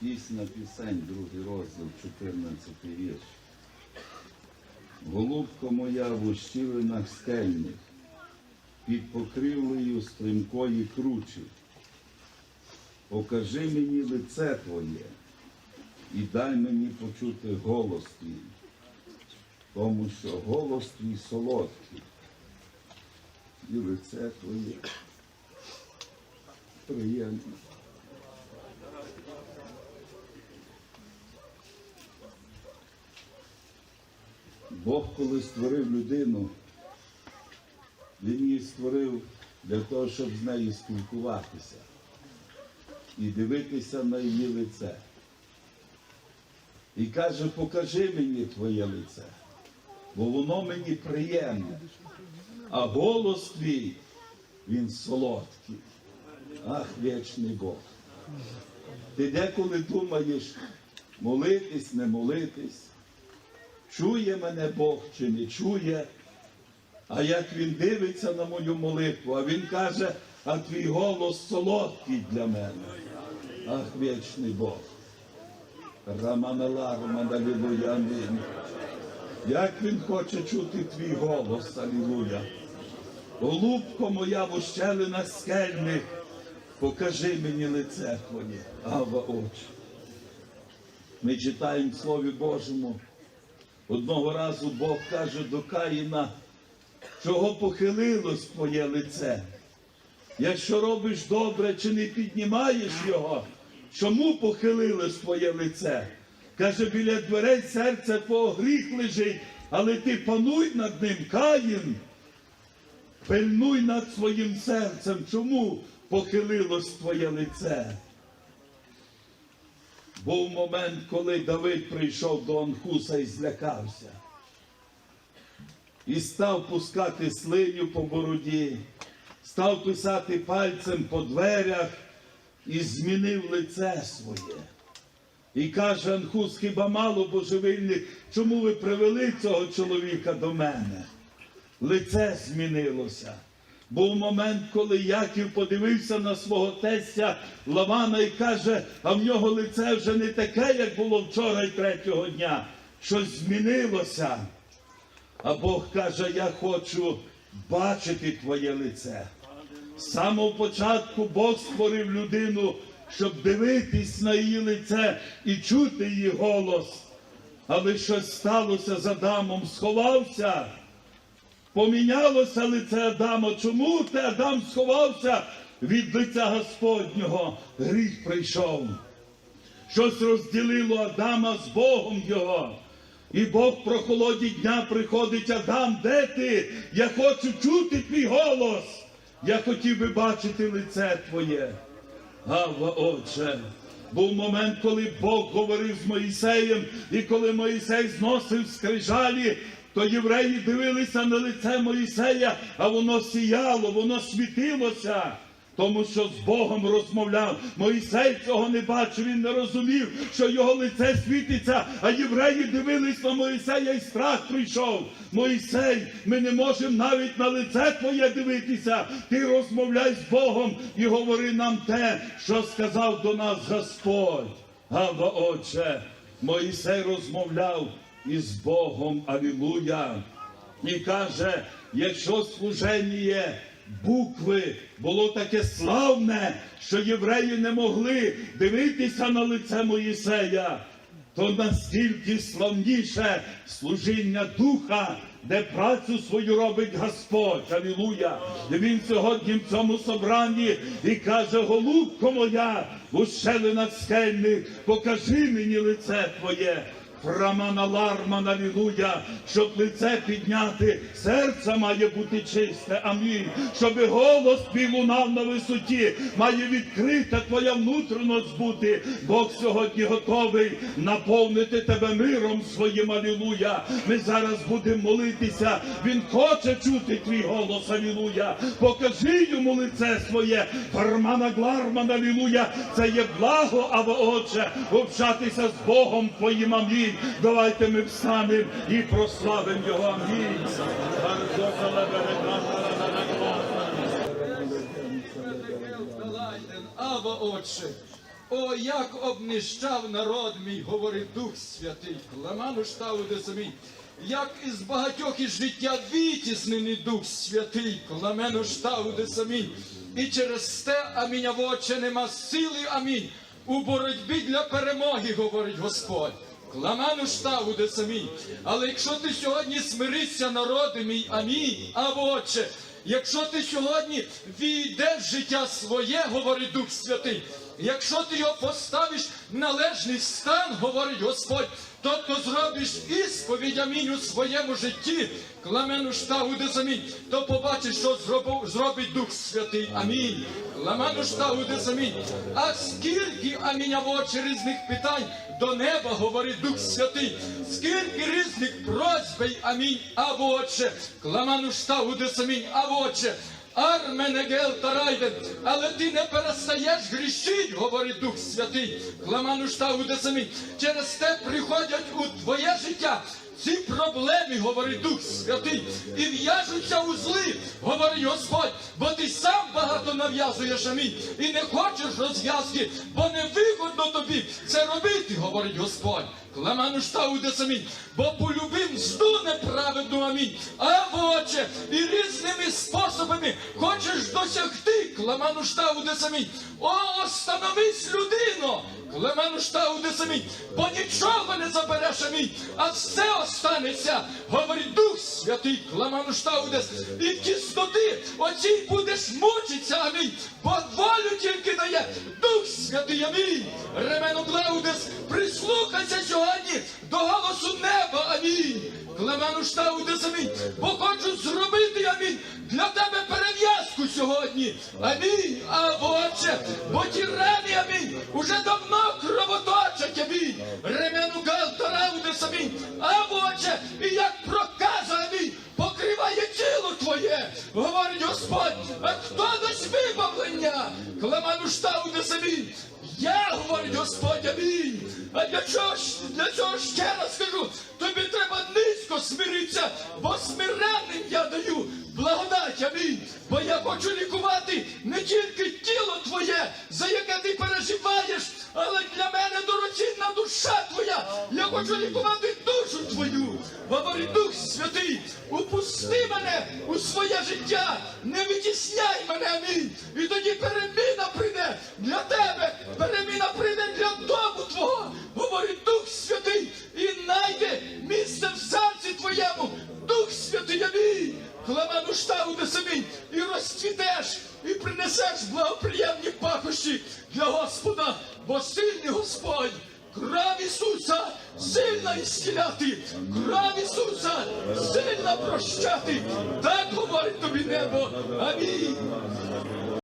Пісня пісень, другий розділ, 14 вірш. Голубко моя в ущілинах скельних, під покривлею стрімкої кручі. Покажи мені лице Твоє і дай мені почути голос Твій, тому що голос Твій солодкий, і лице Твоє приємне. Бог, коли створив людину, Він її створив для того, щоб з нею спілкуватися і дивитися на її лице. І каже, покажи мені твоє лице, бо воно мені приємне, а голос твій, він солодкий. Ах, вічний Бог. Ти деколи думаєш, молитись, не молитись, чує мене Бог чи не чує, а як він дивиться на мою молитву, а він каже, а твій голос солодкий для мене. Ах, вічний Бог. Раманала, Раманалілуя, амінь. Як він хоче чути твій голос, алілуя. Голубко моя в ущелинах скельних, покажи мені лице Твоє, Ава очі. Ми читаємо в Слові Божому. Одного разу Бог каже до Каїна, чого похилилось твоє лице. Якщо робиш добре, чи не піднімаєш його, чому похилилось твоє лице? Каже, біля дверей серце твого гріх лежить, але ти пануй над ним, Каїн. Пильнуй над своїм серцем, чому похилилось твоє лице? Був момент, коли Давид прийшов до Анхуса і злякався. І став пускати слиню по бороді, став писати пальцем по дверях і змінив лице своє. І каже Анхус, хіба мало божевільних, чому ви привели цього чоловіка до мене? Лице змінилося. Був момент, коли Яків подивився на свого тестя Лавана і каже, а в нього лице вже не таке, як було вчора і третього дня. Щось змінилося. А Бог каже, я хочу бачити твоє лице. З самого початку Бог створив людину, щоб дивитись на її лице і чути її голос. Але щось сталося з Адамом, сховався. Помінялося лице Адама. Чому ти Адам сховався від лиця Господнього? Гріх прийшов. Щось розділило Адама з Богом його. І Бог про холоді дня приходить Адам, де ти? Я хочу чути твій голос. Я хотів би бачити лице твоє. Гава, Отче, був момент, коли Бог говорив з Моїсеєм, і коли Моїсей зносив скрижалі, то євреї дивилися на лице Моїсея, а воно сіяло, воно світилося. Тому що з Богом розмовляв. Моїсей цього не бачив, він не розумів, що його лице світиться, а євреї дивились на Моїсея і страх прийшов. Моїсей, ми не можемо навіть на лице твоє дивитися. Ти розмовляй з Богом і говори нам те, що сказав до нас Господь. Гава, Отче, Моїсей розмовляв із Богом, Алілуя. І каже, якщо служення букви було таке славне, що євреї не могли дивитися на лице Моїсея, то наскільки славніше служіння духа, де працю свою робить Господь. Алілуя! І Він сьогодні в цьому собранні і каже, голубко моя, в ущелинах скельних, покажи мені лице Твоє. Рамана лармана, алілуя, щоб лице підняти, серце має бути чисте, амінь. Щоб голос твій на висоті, має відкрита твоя внутрішність бути. Бог сьогодні готовий наповнити тебе миром своїм, алілуя. Ми зараз будемо молитися. Він хоче чути твій голос, алілуя. Покажи йому лице своє. Фармана глармана, алілуя. Це є благо, а Отче, общатися з Богом твоїм, амінь. Давайте ми встанемо і прославимо його. Амінь. Ава, Отче, О, як обнищав народ мій, говорить Дух Святий, Ламану штаву де самій. Як із багатьох із життя вітіснений Дух Святий, Кламену штаву де самій. І через те, амінь, а воче нема сили, амінь. У боротьбі для перемоги, говорить Господь. Кламану штаву де самій. Але якщо ти сьогодні смиришся, народи мій, амінь, або отче, якщо ти сьогодні війдеш в життя своє, говорить Дух Святий, якщо ти його поставиш в належний стан, говорить Господь, то то зробиш ісповідь амінь у своєму житті, кламену штагу де самінь, то побачиш, що зробить Дух Святий. Амінь. Кламену штагу де самінь. А скільки амінь або різних питань до неба, говорить Дух Святий, скільки різних просьбей, амінь, або отче, кламану штагу де самінь, або отче, Арменегел Тарайден, але ти не перестаєш грішить, говорить Дух Святий, кламану штагу де самі. Через те приходять у твоє життя ці проблеми, говорить Дух Святий, і в'яжуться узли, говорить Господь, бо ти сам багато нав'язуєш амінь, і не хочеш розв'язки, бо не вигодно тобі це робити, говорить Господь. Кламану штагу де самі, бо полюбив мзду неправедну амінь, а воче і різними способами хочеш досягти кламану штагу де самі. О, остановись, людино! Кламану штагу де самі, бо нічого не забереш амінь, а все останеться, говорить Дух Святий, кламану штагу де і тісноти оцій будеш мучитися, амінь, бо волю тільки дає Дух Святий, амінь. Ремену Клаудес, прислухайся сьогодні до голосу неба, амінь. Клемену штагу де бо хочу зробити, амінь, для тебе перев'язку сьогодні. Амінь, а Отче, бо ті рани, амінь, уже давно кровоточать, амінь. Ремену Галтараву де а Отче, і як проказа, амінь, покриває тіло твоє, говорить Господь, а хто дасть вибавлення? Клеману штагу де я, говорить Господь, амінь. А для чого для чого ще раз смиритися, бо смиренним я даю благодать, амінь. Бо я хочу лікувати не тільки тіло твоє, за яке ти переживаєш, але для мене дорогоцінна душа твоя. Я хочу лікувати душу твою. Говорить Дух Святий, упусти мене у своє життя, не витісняй мене, амінь. Принесеш благоприємні пахощі для Господа, бо сильний Господь. Кров Ісуса сильно ісціляти, кров Ісуса сильно прощати. Так говорить тобі небо. Амінь.